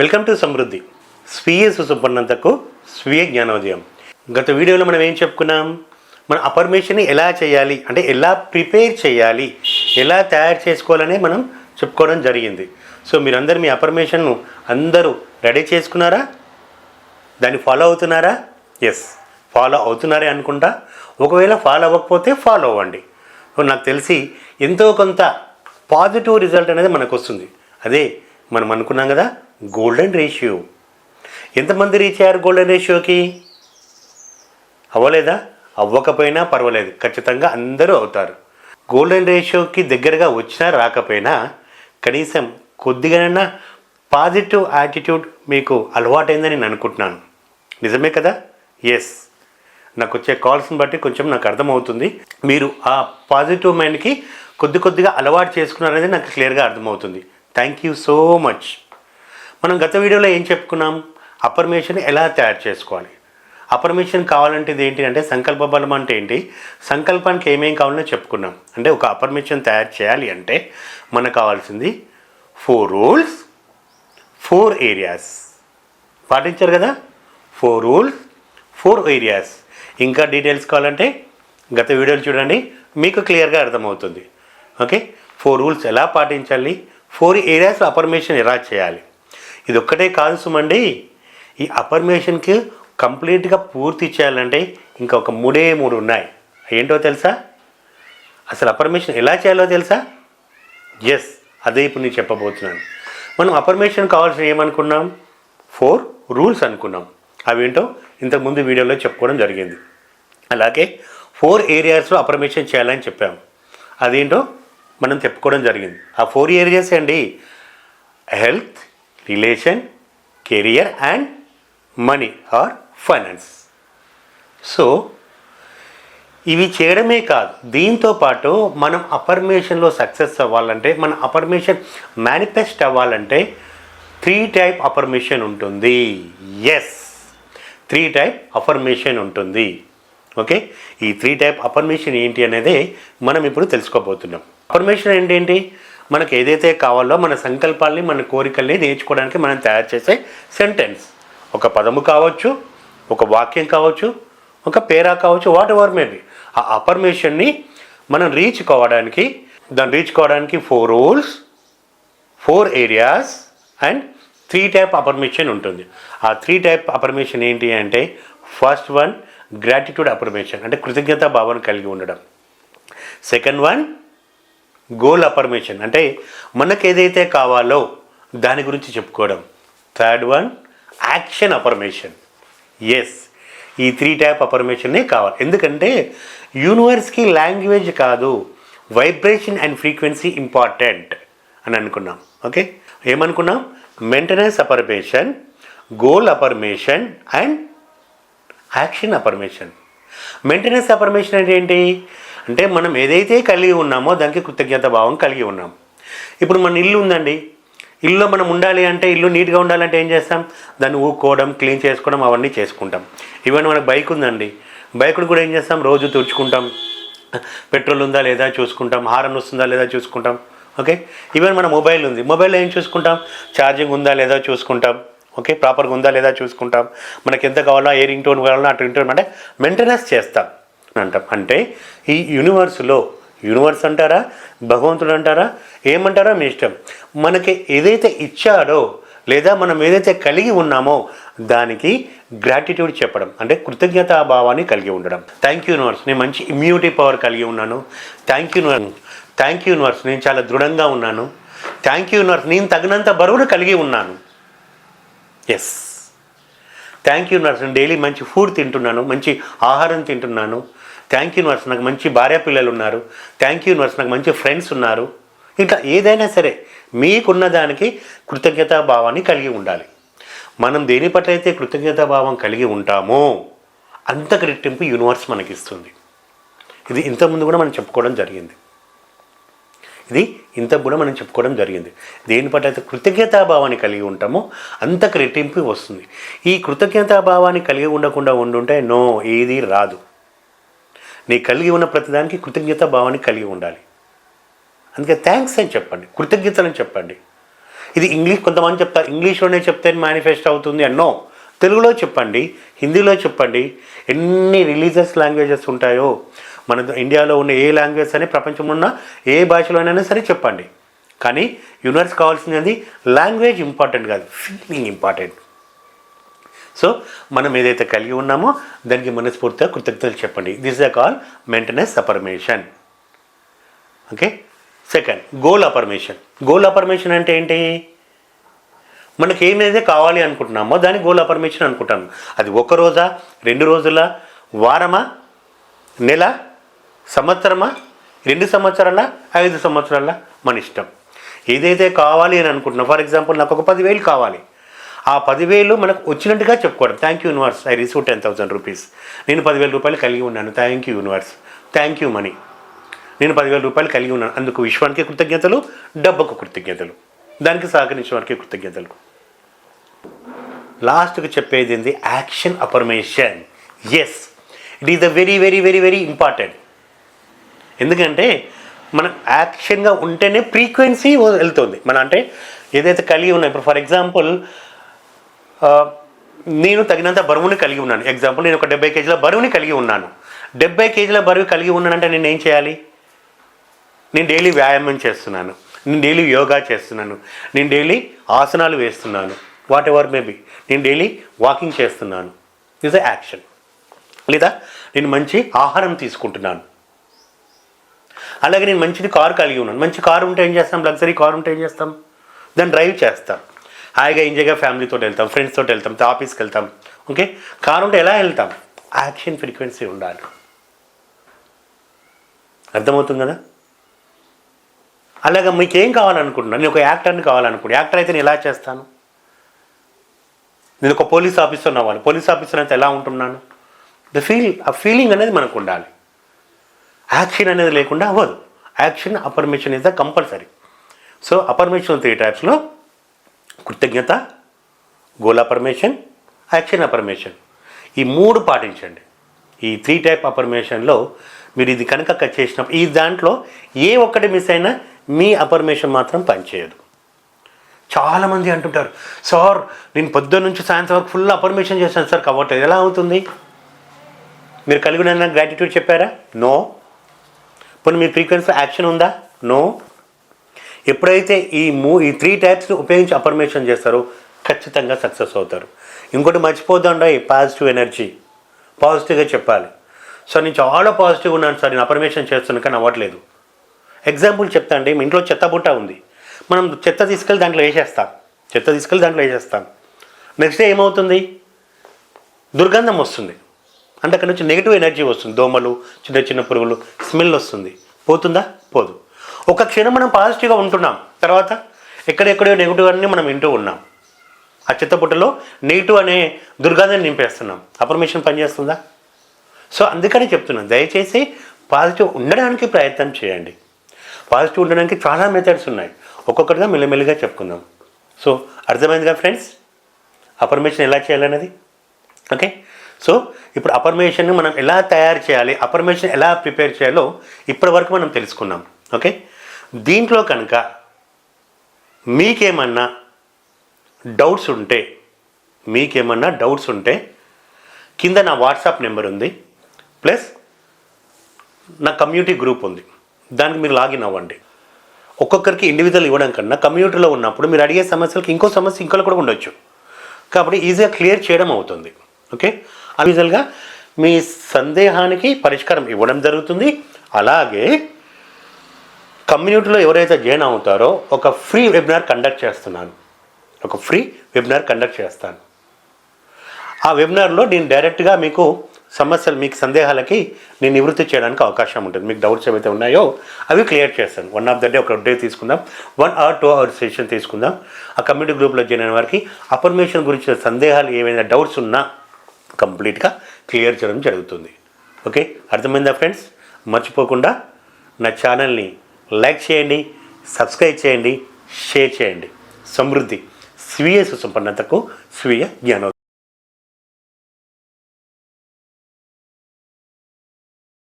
Welcome to సమృద్ధి. స్వీయ సుసంపన్నంతకు స్వీయ జ్ఞానోదయం. గత వీడియోలో మనం ఏం చెప్పుకున్నాం? మన అపర్మేషన్ని ఎలా చేయాలి? అంటే ఎలా ప్రిపేర్ చేయాలి? ఎలా తయారు చేసుకోవాలని మనం చెప్పుకోవడం జరిగింది. సో మీరందరూ మీ అపర్మేషన్ను అందరూ రెడీ చేసుకున్నారా? దాన్ని ఫాలో అవుతున్నారా? ఎస్ ఫాలో అవుతున్నారే అనుకుంటా? ఒకవేళ ఫాలో అవ్వకపోతే ఫాలో అవ్వండి. సో నాకు తెలిసి ఎంతో కొంత పాజిటివ్ రిజల్ట్ అనేది మనకు వస్తుంది అదే మనం అనుకున్నాం కదా? Golden ratio. ఎంతమంది రీచ్ అయ్యారు గోల్డెన్ రేషియోకి? అవ్వలేదా? అవ్వకపోయినా పర్వాలేదు ఖచ్చితంగా అందరూ అవుతారు. గోల్డెన్ రేషియోకి దగ్గరగా వచ్చినా రాకపోయినా కనీసం కొద్దిగానైనా పాజిటివ్ యాటిట్యూడ్ మీకు అలవాటైందని నేను అనుకుంటున్నాను. నిజమే కదా? ఎస్ నాకు వచ్చే కాల్స్ని బట్టి కొంచెం నాకు అర్థమవుతుంది. మీరు ఆ పాజిటివ్ మైండ్కి కొద్ది కొద్దిగా అలవాటు చేసుకున్నారనేది నాకు క్లియర్గా అర్థమవుతుంది. థ్యాంక్ యూ సో మచ్ మనం గత వీడియోలో ఏం చెప్పుకున్నాం? అపర్మేషన్ ఎలా తయారు చేసుకోవాలి? అపర్మేషన్ కావాలంటే ఇది ఏంటి అంటే సంకల్ప బలం అంటే ఏంటి? సంకల్పానికి ఏమేం కావాలో చెప్పుకున్నాం. అంటే ఒక అపర్మేషన్ తయారు చేయాలి అంటే మనకు కావాల్సింది ఫోర్ రూల్స్ ఫోర్ ఏరియాస్ పాటించారు కదా? ఫోర్ రూల్స్ ఫోర్ ఏరియాస్ ఇంకా డీటెయిల్స్ కావాలంటే గత వీడియోలు చూడండి. మీకు క్లియర్గా అర్థమవుతుంది. ఓకే ఫోర్ రూల్స్ ఎలా పాటించాలి? ఫోర్ ఏరియాస్ అపర్మేషన్ ఎలా చేయాలి? ఇది ఒక్కటే కాదు సుమండి. ఈ అపర్మేషన్కి కంప్లీట్గా పూర్తి చేయాలంటే ఇంకా ఒక మూడే మూడు ఉన్నాయి. ఏంటో తెలుసా? అసలు అపర్మేషన్ ఎలా చేయాలో తెలుసా? ఎస్ అదే ఇప్పుడు నేను చెప్పబోతున్నాను. మనం అపర్మేషన్ కావాల్సిన ఏమనుకున్నాం? ఫోర్ రూల్స్ అనుకున్నాం. అవేంటో ఇంతకుముందు వీడియోలో చెప్పుకోవడం జరిగింది. అలాగే ఫోర్ ఏరియాస్లో అపర్మేషన్ చేయాలని చెప్పాము అదేంటో మనం చెప్పుకోవడం జరిగింది. ఆ ఫోర్ ఏరియాస్ అండి health relation career and money or finance. So ఇవి చేయడమే కాదు దీంతో పాటు మనం అపర్మేషన్లో సక్సెస్ అవ్వాలంటే మన అపర్మేషన్ మేనిఫెస్ట్ అవ్వాలంటే త్రీ టైప్ అపర్మేషన్ ఉంటుంది. ఎస్ త్రీ టైప్ అఫర్మేషన్ ఉంటుంది. ఓకే? ఈ త్రీ టైప్ అఫర్మేషన్ ఏంటి అనేది మనం ఇప్పుడు తెలుసుకోబోతున్నాం. అఫర్మేషన్ ఏంటేంటి మనకు ఏదైతే కావాలో మన సంకల్పాల్ని మన కోరికల్ని నేర్చుకోవడానికి మనం తయారు చేసే సెంటెన్స్ ఒక పదము కావచ్చు ఒక వాక్యం కావచ్చు ఒక పేరా కావచ్చు వాట్ ఎవర్ మేబీ ఆ అఫర్మేషన్ని మనం రీచ్ కావడానికి దాన్ని రీచ్ కావడానికి four rules four areas and three type affirmation ఉంటుంది. ఆ త్రీ టైప్ అపర్మేషన్ ఏంటి అంటే ఫస్ట్ వన్ గ్రాటిట్యూడ్ అపర్మేషన్ అంటే కృతజ్ఞత భావన కలిగి ఉండడం. Second one goal affirmation. అంటే మనకు ఏదైతే కావాలో దాని గురించి చెప్పుకోవడం. Third one action affirmation. Yes ఈ త్రీ టైప్ అఫర్మేషన్నే కావాలి. ఎందుకంటే యూనివర్స్కి లాంగ్వేజ్ కాదు వైబ్రేషన్ అండ్ ఫ్రీక్వెన్సీ ఇంపార్టెంట్ అని అనుకున్నాం. ఓకే ఏమనుకున్నాం? Maintenance affirmation goal affirmation and action affirmation. Maintenance affirmation అంటే ఏంటి? అంటే మనం ఏదైతే కలిగి ఉన్నామో దానికి కృతజ్ఞత భావం కలిగి ఉన్నాం. ఇప్పుడు మన ఇల్లు ఉందండి. ఇల్లులో మనం ఉండాలి అంటే ఇల్లు నీట్గా ఉండాలంటే ఏం చేస్తాం? దాన్ని ఊకోవడం క్లీన్ చేసుకోవడం అవన్నీ చేసుకుంటాం. ఈవెన్ మనకు బైక్ ఉందండి. బైక్ను కూడా ఏం చేస్తాం? రోజు తుడుచుకుంటాం. పెట్రోల్ ఉందా లేదా చూసుకుంటాం. హారన్ వస్తుందా లేదా చూసుకుంటాం. ఓకే? ఈవెన్ మన మొబైల్ ఉంది. మొబైల్లో ఏం చూసుకుంటాం? ఛార్జింగ్ ఉందా లేదా చూసుకుంటాం. ఓకే? ప్రాపర్గా ఉందా లేదా చూసుకుంటాం. మనకి ఎంత కావాలో ఏ రింగ్ టోన్ కావాలో ఆ రింగ్ టోన్ అంటే మెయింటెనెన్స్ చేస్తాం. అంటాం. అంటే ఈ యూనివర్స్లో యూనివర్స్ అంటారా? భగవంతుడు అంటారా? ఏమంటారా మీ ఇష్టం. మనకి ఏదైతే ఇచ్చాడో లేదా మనం ఏదైతే కలిగి ఉన్నామో దానికి గ్రాటిట్యూడ్ చెప్పడం. అంటే కృతజ్ఞతా భావాన్ని కలిగి ఉండడం. థ్యాంక్ యూ యూనివర్స్ నేను మంచి ఇమ్యూనిటీ పవర్ కలిగి ఉన్నాను. Thank you thank you universe నేను చాలా దృఢంగా ఉన్నాను. థ్యాంక్ యూ యూనివర్స్ నేను తగినంత బరువును కలిగి ఉన్నాను. ఎస్ థ్యాంక్ యూ నర్స్ నేను డైలీ మంచి ఫుడ్ తింటున్నాను. మంచి ఆహారం తింటున్నాను. థ్యాంక్ యూ నర్స్ నాకు మంచి భార్య పిల్లలు ఉన్నారు థ్యాంక్ యూ నర్స్ నాకు మంచి ఫ్రెండ్స్ ఉన్నారు. ఇంకా ఏదైనా సరే మీకున్న దానికి కృతజ్ఞతా భావాన్ని కలిగి ఉండాలి. మనం దేని పట్ల అయితే కృతజ్ఞతా భావం కలిగి ఉంటామో అంత రెట్టింపు యూనివర్స్ మనకిస్తుంది. ఇది ఇంతకుముందు కూడా మనం చెప్పుకోవడం జరిగింది. ఇది ఇంత కూడా మనం చెప్పుకోవడం జరిగింది. దేని పట్ల అయితే కృతజ్ఞతాభావాన్ని కలిగి ఉంటామో అంతకు రెట్టింపు వస్తుంది. ఈ కృతజ్ఞతాభావాన్ని కలిగి ఉండకుండా ఉండుంటే నో ఏది రాదు. నీ కలిగి ఉన్న ప్రతిదానికి కృతజ్ఞత భావాన్ని కలిగి ఉండాలి. అందుకే థ్యాంక్స్ అని చెప్పండి కృతజ్ఞతలని చెప్పండి. ఇది ఇంగ్లీష్ కొంతమంది చెప్తారు ఇంగ్లీష్లోనే చెప్తే మేనిఫెస్టో అవుతుంది అన్నో తెలుగులో చెప్పండి హిందీలో చెప్పండి. ఎన్ని రిలీజియస్ లాంగ్వేజెస్ ఉంటాయో మన ఇండియాలో ఉన్న ఏ లాంగ్వేజ్ అని ప్రపంచంలో ఉన్న ఏ భాషలోనైనా సరే చెప్పండి. కానీ యూనివర్స్ కావాల్సినది లాంగ్వేజ్ ఇంపార్టెంట్ కాదు ఫీలింగ్ ఇంపార్టెంట్ సో మనం ఏదైతే కలిగి ఉన్నామో దానికి మనస్ఫూర్తిగా కృతజ్ఞతలు చెప్పండి. This the call maintenance affirmation okay second goal affirmation goal affirmation అంటే ఏంటి? మనకి ఏమైతే కావాలి అనుకుంటున్నామో దాన్ని గోల్ అపర్మేషన్ అనుకుంటాను అది ఒక రోజా రెండు రోజుల వారమా నెల సంవత్సరమా రెండు సంవత్సరాల ఐదు సంవత్సరాల? మన ఇష్టం. ఏదైతే కావాలి అని అనుకుంటున్నాం. ఫర్ ఎగ్జాంపుల్ నాకు ఒక పదివేలు కావాలి. ఆ పదివేలు మనకు వచ్చినట్టుగా చెప్పుకోవడం. Thank you universe I receive ten thousand rupees నేను పదివేల రూపాయలు కలిగి ఉన్నాను. Thank you universe thank you money నేను పదివేల రూపాయలు కలిగి ఉన్నాను. అందుకు విశ్వానికి కృతజ్ఞతలు డబ్బుకు కృతజ్ఞతలు. దానికి సహకరించిన వారికి కృతజ్ఞతలు. లాస్ట్కి చెప్పేది ఏంది? Action affirmation yes it is the very very very very important ఎందుకంటే మనం యాక్షన్గా ఉంటేనే ఫ్రీక్వెన్సీ వెళ్తుంది. మన అంటే ఏదైతే కలిగి ఉన్నాయి ఇప్పుడు ఫర్ ఎగ్జాంపుల్ నేను తగినంత బరువుని కలిగి ఉన్నాను. ఎగ్జాంపుల్ నేను ఒక డెబ్బై కేజీల బరువుని కలిగి ఉన్నాను. డెబ్బై కేజీల బరువు కలిగి ఉన్నానంటే నేను ఏం చేయాలి? నేను డైలీ వ్యాయామం చేస్తున్నాను. నేను డైలీ యోగా చేస్తున్నాను. నేను డైలీ ఆసనాలు వేస్తున్నాను. వాట్ ఎవర్ మేబీ నేను డైలీ వాకింగ్ చేస్తున్నాను. ఇస్ అ యాక్షన్ లేదా నేను మంచి ఆహారం తీసుకుంటున్నాను. అలాగే నేను మంచిది కారు కలిగి ఉన్నాను. మంచి కారు ఉంటే ఏం చేస్తాం? లగ్జరీ కారు ఉంటే ఏం చేస్తాం? దాన్ని డ్రైవ్ చేస్తాం. హాయిగా ఎంజాయ్గా ఫ్యామిలీతో వెళ్తాం ఫ్రెండ్స్తో వెళ్తాం ఆఫీస్కి వెళ్తాం. ఓకే కారు ఉంటే ఎలా వెళ్తాం? యాక్షన్ ఫ్రీక్వెన్సీ ఉండాలి. అర్థమవుతుంది కదా? అలాగే మీకు ఏం కావాలనుకుంటున్నాను నేను ఒక యాక్టర్ని కావాలనుకుంటున్నాను యాక్టర్ అయితే నేను ఎలా చేస్తాను? నేను ఒక పోలీస్ ఆఫీసర్ అవ్వాలి పోలీస్ ఆఫీసర్ అయితే ఎలా ఉంటున్నాను? ద ఫీల్ ఆ ఫీలింగ్ అనేది మనకు ఉండాలి. యాక్షన్ అనేది లేకుండా అవ్వదు. Action affirmation is the compulsory so affirmation three టైప్స్లో కృతజ్ఞత గోల్ అపర్మేషన్ యాక్షన్ అపర్మేషన్ ఈ మూడు పాటించండి. ఈ త్రీ టైప్ అపర్మేషన్లో మీరు ఇది కనుక కట్ చేసినప్పుడు ఈ దాంట్లో ఏ ఒక్కటి మిస్ అయినా మీ అపర్మేషన్ మాత్రం పనిచేయదు. చాలామంది అంటుంటారు సార్ నేను పొద్దున్న నుంచి సాయంత్రం వరకు ఫుల్ అపర్మేషన్ చేశాను సార్ కవ్వట్లేదు ఎలా అవుతుంది? మీరు కలిగి ఉన్న గ్రాటిట్యూడ్ చెప్పారా? నో. పోనీ మీ ఫ్రీక్వెన్సీ యాక్షన్ ఉందా? నో. ఎప్పుడైతే ఈ మూ ఈ త్రీ టైప్స్ ఉపయోగించి అపర్మేషన్ చేస్తారో ఖచ్చితంగా సక్సెస్ అవుతారు. ఇంకోటి మర్చిపోతుండ ఈ పాజిటివ్ ఎనర్జీ పాజిటివ్గా చెప్పాలి. సో నేను చాలా పాజిటివ్ ఉన్నాను సార్ నేను అపర్మేషన్ చేస్తున్నాను కానీ అవ్వట్లేదు. ఎగ్జాంపుల్ చెప్తా అండి మీ ఇంట్లో చెత్త బుట్ట ఉంది. మనం చెత్త తీసుకెళ్ళి దాంట్లో వేసేస్తాం. చెత్త తీసుకెళ్ళి దాంట్లో వేసేస్తాం. నెక్స్ట్ డే ఏమవుతుంది? దుర్గంధం వస్తుంది. అంటే అక్కడ నుంచి నెగిటివ్ ఎనర్జీ వస్తుంది. దోమలు చిన్న చిన్న పురుగులు స్మెల్ వస్తుంది. పోతుందా? పోదు. ఒక క్షణం మనం పాజిటివ్గా ఉంటున్నాం. తర్వాత ఎక్కడెక్కడో నెగిటివ్ అన్నీ మనం వింటూ ఉన్నాం. ఆ చిత్తపుట్టలో నెగిటివ్ అనే దుర్గంధాన్ని నింపేస్తున్నాం. అపర్మిషన్ పనిచేస్తుందా? సో అందుకని చెప్తున్నాను దయచేసి పాజిటివ్ ఉండడానికి ప్రయత్నం చేయండి. పాజిటివ్ ఉండడానికి చాలా మెథడ్స్ ఉన్నాయి. ఒక్కొక్కటిగా మెల్లమెల్లిగా చెప్పుకుందాం. సో అర్థమైందిగా ఫ్రెండ్స్ అపర్మేషన్ ఎలా చేయాలనేది? ఓకే సో ఇప్పుడు అపర్మేషన్ మనం ఎలా తయారు చేయాలి? అపర్మేషన్ ఎలా ప్రిపేర్ చేయాలో ఇప్పటి వరకు మనం తెలుసుకున్నాం. ఓకే? దీంట్లో కనుక మీకేమన్నా డౌట్స్ ఉంటే మీకేమన్నా డౌట్స్ ఉంటే కింద నా వాట్సాప్ నెంబర్ ఉంది. ప్లస్ నా కమ్యూనిటీ గ్రూప్ ఉంది. దానికి మీరు లాగిన్ అవ్వండి. ఒక్కొక్కరికి ఇండివిజువల్ ఇవ్వడం కన్నా కమ్యూనిటీలో ఉన్నప్పుడు మీరు అడిగే సమస్యలకి ఇంకో సమస్య ఇంకోలో కూడా ఉండొచ్చు. కాబట్టి ఈజీగా క్లియర్ చేయడం అవుతుంది. ఓకే? యూజువల్గా మీ సందేహానికి పరిష్కారం ఇవ్వడం జరుగుతుంది. అలాగే కమ్యూనిటీలో ఎవరైతే జాయిన్ అవుతారో ఒక ఫ్రీ వెబినార్ కండక్ట్ చేస్తున్నాను. ఒక ఫ్రీ వెబినార్ కండక్ట్ చేస్తాను. ఆ వెబినార్లో నేను డైరెక్ట్గా మీకు సమస్యలు మీకు సందేహాలకి నేను నివృత్తి చేయడానికి అవకాశం ఉంటుంది. మీకు డౌట్స్ ఏవైతే ఉన్నాయో అవి క్లియర్ చేస్తాను. వన్ ఆఫ్ ద డే ఒక డే తీసుకుందాం. One hour two hour session తీసుకుందాం. ఆ కమ్యూనిటీ గ్రూప్లో జాయిన్ అయిన వారికి అపర్మేషన్ గురించిన సందేహాలు ఏమైనా డౌట్స్ ఉన్నా కంప్లీట్గా క్లియర్ చేయడం జరుగుతుంది. ఓకే అర్థమైందా ఫ్రెండ్స్ మర్చిపోకుండా నా ఛానల్ని లైక్ చేయండి సబ్స్క్రైబ్ చేయండి షేర్ చేయండి. సమృద్ధి. స్వీయ సుసంపన్నతకు స్వీయ జ్ఞానం